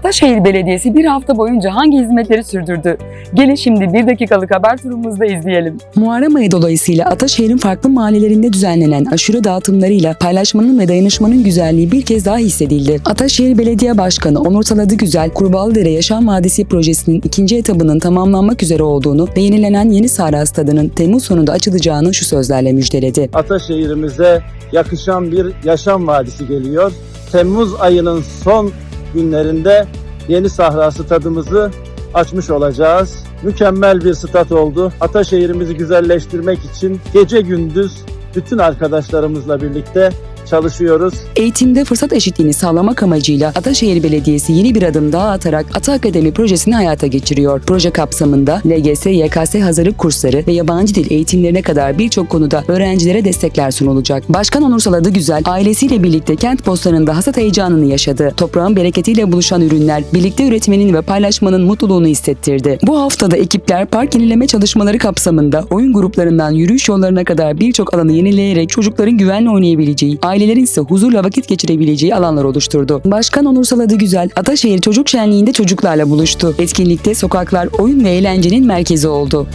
Ataşehir Belediyesi bir hafta boyunca hangi hizmetleri sürdürdü? Gelin şimdi bir dakikalık haber turumuzda izleyelim. Muharrem ayı dolayısıyla Ataşehir'in farklı mahallelerinde düzenlenen aşure dağıtımlarıyla paylaşmanın ve dayanışmanın güzelliği bir kez daha hissedildi. Ataşehir Belediye Başkanı Onur Taladı Güzel, Kurbağalıdere Yaşam Vadisi projesinin ikinci etabının tamamlanmak üzere olduğunu ve yenilenen Yeni Sahra Stadı'nın Temmuz sonunda açılacağını şu sözlerle müjdeledi. Ataşehir'imize yakışan bir yaşam vadisi geliyor. Temmuz ayının son günlerinde yeni sahra stadımızı açmış olacağız. Mükemmel bir stat oldu. Ataşehir'imizi güzelleştirmek için gece gündüz bütün arkadaşlarımızla birlikte çalışıyoruz. Eğitimde fırsat eşitliğini sağlamak amacıyla Ataşehir Belediyesi yeni bir adım daha atarak Ata Akademi projesini hayata geçiriyor. Proje kapsamında LGS, YKS hazırlık kursları ve yabancı dil eğitimlerine kadar birçok konuda öğrencilere destekler sunulacak. Başkan Onur Saladı Güzel ailesiyle birlikte kent postanında hasat heyecanını yaşadı. Toprağın bereketiyle buluşan ürünler birlikte üretmenin ve paylaşmanın mutluluğunu hissettirdi. Bu haftada ekipler park yenileme çalışmaları kapsamında oyun gruplarından yürüyüş yollarına kadar birçok alanı yenileyerek çocukların güvenle oynayabileceği, ailelerin ise huzurla vakit geçirebileceği alanlar oluşturdu. Başkan Onur Saladı Güzel, Ataşehir Çocuk Şenliği'nde çocuklarla buluştu. Etkinlikte sokaklar oyun ve eğlencenin merkezi oldu.